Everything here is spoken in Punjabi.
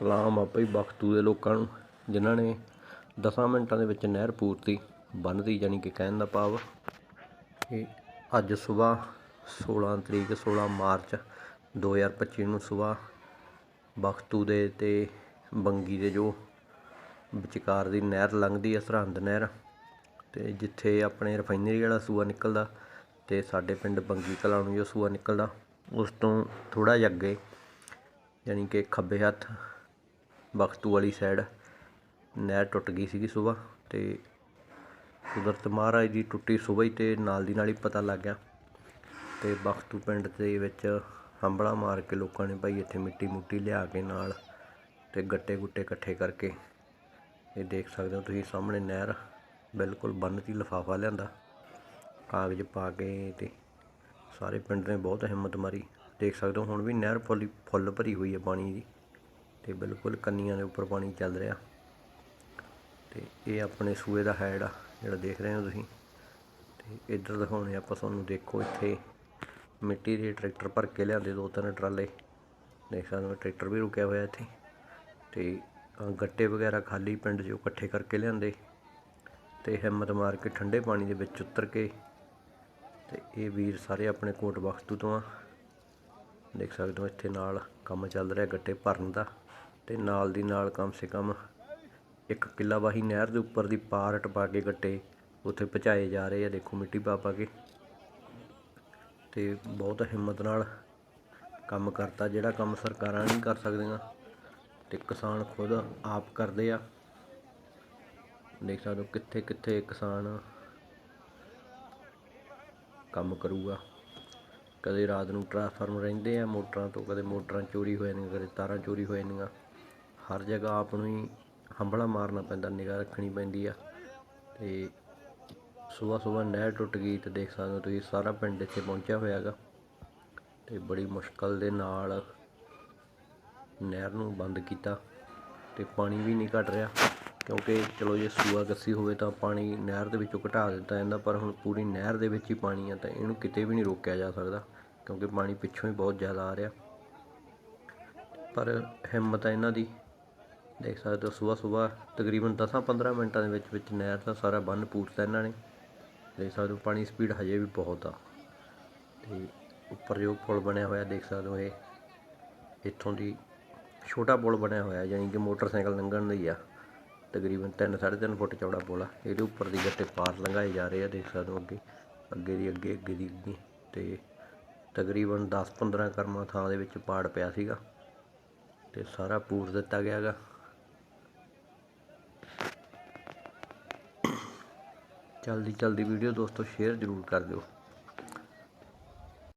ਸਲਾਮ ਆਪੇ ਹੀ ਬਖਤੂ ਦੇ ਲੋਕਾਂ ਨੂੰ, ਜਿਨ੍ਹਾਂ ਨੇ 10 ਮਿੰਟਾਂ ਦੇ ਵਿੱਚ ਨਹਿਰ ਪੂਰਤੀ ਬੰਨ੍ਹਦੀ ਜਾਣੀ ਕਿ ਕਹਿਣ ਦਾ ਭਾਵ। ਇਹ ਅੱਜ ਸਵੇਰ 16 ਤਰੀਕ 16 ਮਾਰਚ 2025 ਨੂੰ ਸਵੇਰ ਬਖਤੂ ਦੇ ਤੇ ਬੰਗੀ ਦੇ ਜੋ ਵਿਚਕਾਰ ਦੀ ਨਹਿਰ ਲੰਘਦੀ ਹੈ, ਸਰਹੰਦ ਨਹਿਰ। ਤੇ ਜਿੱਥੇ ਆਪਣੇ ਰਿਫਾਈਨਰੀ ਵਾਲਾ ਸੂਆ ਨਿਕਲਦਾ ਤੇ ਸਾਡੇ ਪਿੰਡ ਬੰਗੀ ਕਲਾਂ ਨੂੰ ਜੋ ਸੂਆ ਨਿਕਲਦਾ, ਉਸ ਤੋਂ ਥੋੜਾ ਜਿਹਾ ਅੱਗੇ ਯਾਨੀ ਕਿ ਖੱਬੇ ਹੱਥ ਬਖਤੂ ਵਾਲੀ ਸਾਈਡ ਨਹਿਰ ਟੁੱਟ ਗਈ ਸੀਗੀ ਸੁਬਾਹ ਤੇ ਕੁਦਰਤ ਮਹਾਰਾਜ ਦੀ ਟੁੱਟੀ ਸਵੇਰ ਹੀ ਤੇ ਨਾਲ ਦੀ ਨਾਲ ਹੀ ਪਤਾ ਲੱਗ ਗਿਆ ਤੇ ਬਖਤੂ ਪਿੰਡ ਦੇ ਵਿੱਚ ਹੰਬੜਾ ਮਾਰ ਕੇ ਲੋਕਾਂ ਨੇ ਭਾਈ ਇੱਥੇ ਮਿੱਟੀ ਮੁੱਟੀ ਲਿਆ ਕੇ ਨਾਲ ਤੇ ਗੱਟੇ ਗੁੱਟੇ ਇਕੱਠੇ ਕਰਕੇ ਇਹ ਦੇਖ ਸਕਦੇ ਹੋ ਤੁਸੀਂ ਸਾਹਮਣੇ ਨਹਿਰ ਬਿਲਕੁਲ ਬੰਨ੍ਹ 'ਤੇ, ਲਿਫਾਫਾ ਲਿਆਂਦਾ, ਕਾਗਜ਼ ਪਾ ਕੇ ਤੇ ਸਾਰੇ ਪਿੰਡ ਨੇ ਬਹੁਤ ਹਿੰਮਤ ਮਾਰੀ। ਦੇਖ ਸਕਦੇ ਹੋ ਹੁਣ ਵੀ ਨਹਿਰ ਫੁੱਲ ਫੁੱਲ ਭਰੀ ਹੋਈ ਹੈ ਪਾਣੀ ਦੀ। ਤੇ ਬਿਲਕੁਲ ਕੰਨੀਆਂ ਦੇ ਉੱਪਰ ਪਾਣੀ ਚੱਲ ਰਿਹਾ। ਤੇ ਇਹ ਆਪਣੇ ਸੂਏ ਦਾ ਹੈਡ ਆ, ਜਿਹੜਾ ਦੇਖ ਰਹੇ ਹੋ ਤੁਸੀਂ। ਤੇ ਇੱਧਰ ਦਿਖਾਉਣੇ ਆਪਾਂ, ਤੁਹਾਨੂੰ ਦੇਖੋ ਇੱਥੇ ਮਿੱਟੀ ਦੇ ਟਰੈਕਟਰ ਭਰ ਕੇ ਲਿਆਂਦੇ, ਦੋ ਤਿੰਨ ਟਰਾਲੇ। ਦੇਖ ਸਕਦੇ ਹੋ, ਟਰੈਕਟਰ ਵੀ ਰੁਕਿਆ ਹੋਇਆ ਇੱਥੇ। ਤੇ ਗੱਟੇ ਵਗੈਰਾ ਖਾਲੀ ਪਿੰਡ 'ਚੋਂ ਇਕੱਠੇ ਕਰਕੇ ਲਿਆਂਦੇ। ਤੇ ਹਿੰਮਤ ਮਾਰ ਕੇ ਠੰਡੇ ਪਾਣੀ ਦੇ ਵਿੱਚ ਉਤਰ ਕੇ ਤੇ ਇਹ ਵੀਰ ਸਾਰੇ ਆਪਣੇ ਕੋਟ ਬਖਤੂ ਤੋਂ ਆ। ਦੇਖ ਸਕਦੇ ਹੋ, ਇੱਥੇ ਨਾਲ ਕੰਮ ਚੱਲ ਰਿਹਾ ਗੱਟੇ ਭਰਨ ਦਾ ਤੇ ਨਾਲ ਦੀ ਨਾਲ ਕਮ ਸੇ ਕਮ ਇੱਕ ਕਿੱਲਾ ਵਾਹੀ ਨਹਿਰ ਦੇ ਉੱਪਰ ਦੀ ਪਾਰ ਟਪਾ ਕੇ ਗੱਟੇ ਉੱਥੇ ਪਹੁੰਚਾਏ ਜਾ ਰਹੇ ਆ, ਦੇਖੋ ਮਿੱਟੀ ਪਾ ਪਾ ਕੇ। ਤੇ ਬਹੁਤ ਹਿੰਮਤ ਨਾਲ ਕੰਮ ਕਰਤਾ, ਜਿਹੜਾ ਕੰਮ ਸਰਕਾਰਾਂ ਨਹੀਂ ਕਰ ਸਕਦੀਆਂ ਤੇ ਕਿਸਾਨ ਖੁਦ ਆਪ ਕਰਦੇ ਆ। ਦੇਖ ਸਕਦੇ ਹੋ ਕਿੱਥੇ ਕਿੱਥੇ ਕਿਸਾਨ ਕੰਮ ਕਰੂਗਾ। ਕਦੇ ਰਾਤ ਨੂੰ ਟਰਾਂਸਫਾਰਮਰ ਰਹਿੰਦੇ ਆ, ਮੋਟਰਾਂ ਤੋਂ ਕਦੇ ਮੋਟਰਾਂ ਚੋਰੀ ਹੋ ਜਾਂਦੀਆਂ, ਕਦੇ ਤਾਰਾਂ ਚੋਰੀ ਹੋ ਜਾਂਦੀਆਂ। ਹਰ ਜਗ੍ਹਾ ਆਪ ਨੂੰ ਹੀ ਹੰਭਲਾ ਮਾਰਨਾ ਪੈਂਦਾ, ਨਿਗਾਹ ਰੱਖਣੀ ਪੈਂਦੀ ਆ। ਤੇ ਸਵੇਰ ਸਵੇਰ ਨਹਿਰ ਟੁੱਟ ਗਈ ਤੇ ਦੇਖ ਸਕਦੇ ਹੋ ਤੁਸੀਂ, ਸਾਰਾ ਪਿੰਡ ਇੱਥੇ ਪਹੁੰਚਿਆ ਹੋਇਆ ਹੈਗਾ। ਤੇ ਬੜੀ ਮੁਸ਼ਕਲ ਦੇ ਨਾਲ ਨਹਿਰ ਨੂੰ ਬੰਦ ਕੀਤਾ ਤੇ ਪਾਣੀ ਵੀ ਨਹੀਂ ਘਟ ਰਿਹਾ। ਕਿਉਂਕਿ ਚਲੋ ਜੇ ਸੂਆ ਗੱਸੀ ਹੋਵੇ ਤਾਂ ਪਾਣੀ ਨਹਿਰ ਦੇ ਵਿੱਚੋਂ ਘਟਾ ਦਿੱਤਾ ਜਾਂਦਾ, ਪਰ ਹੁਣ ਪੂਰੀ ਨਹਿਰ ਦੇ ਵਿੱਚ ਹੀ ਪਾਣੀ ਆ ਤਾਂ ਇਹਨੂੰ ਕਿਤੇ ਵੀ ਨਹੀਂ ਰੋਕਿਆ ਜਾ ਸਕਦਾ। ਕਿਉਂਕਿ ਪਾਣੀ ਪਿੱਛੋਂ ਹੀ ਬਹੁਤ ਜ਼ਿਆਦਾ ਆ ਰਿਹਾ। ਪਰ ਹਿੰਮਤ ਹੈ ਇਹਨਾਂ ਦੀ। ਦੇਖ ਸਕਦੇ ਹੋ ਸਵੇਰ ਸਵੇਰ ਤਕਰੀਬਨ 10-15 ਮਿੰਟਾਂ ਦੇ ਵਿੱਚ ਵਿੱਚ ਨਹਿਰ ਦਾ ਸਾਰਾ ਬੰਨ ਪੂਰਤਾ ਇਹਨਾਂ ਨੇ। ਦੇਖ ਸਕਦੇ ਹੋ, ਪਾਣੀ ਸਪੀਡ ਹਜੇ ਵੀ ਬਹੁਤ ਆ। ਤੇ ਉੱਪਰ ਜੋ ਪੁਲ ਬਣਿਆ ਹੋਇਆ, ਦੇਖ ਸਕਦੇ ਹੋ ਇਹ। ਇੱਥੋਂ ਦੀ ਛੋਟਾ ਪੁਲ ਬਣਿਆ ਹੋਇਆ ਯਾਨੀ ਕਿ ਮੋਟਰਸਾਈਕਲ ਲੰਘਣ ਲਈ ਆ। ਤਕਰੀਬਨ 3-3.5 ਫੁੱਟ ਚੌੜਾ ਪੁਲ ਆ। ਇਹਦੇ ਉੱਪਰ ਦੀ ਗੱਟੇ ਪਾਰ ਲੰਘਾਏ ਜਾ ਰਹੇ ਆ, ਦੇਖ ਸਕਦੇ ਹੋ ਅੱਗੇ। ਅੱਗੇ ਦੀ ਅੱਗੇ ਅੱਗੇ ਦੀ ਅੱਗੇ। ਤੇ ਤਕਰੀਬਨ 10-15 ਕਰਮਾਂ ਥਾਂ ਦੇ ਵਿੱਚ ਪਾੜ ਪਿਆ ਸੀਗਾ ਤੇ ਸਾਰਾ ਪੂਰ ਦਿੱਤਾ ਗਿਆ ਹੈਗਾ ਜਲਦੀ ਜਲਦੀ ਵੀਡੀਓ ਦੋਸਤੋ ਸ਼ੇਅਰ ਜ਼ਰੂਰ ਕਰ ਦਿਓ।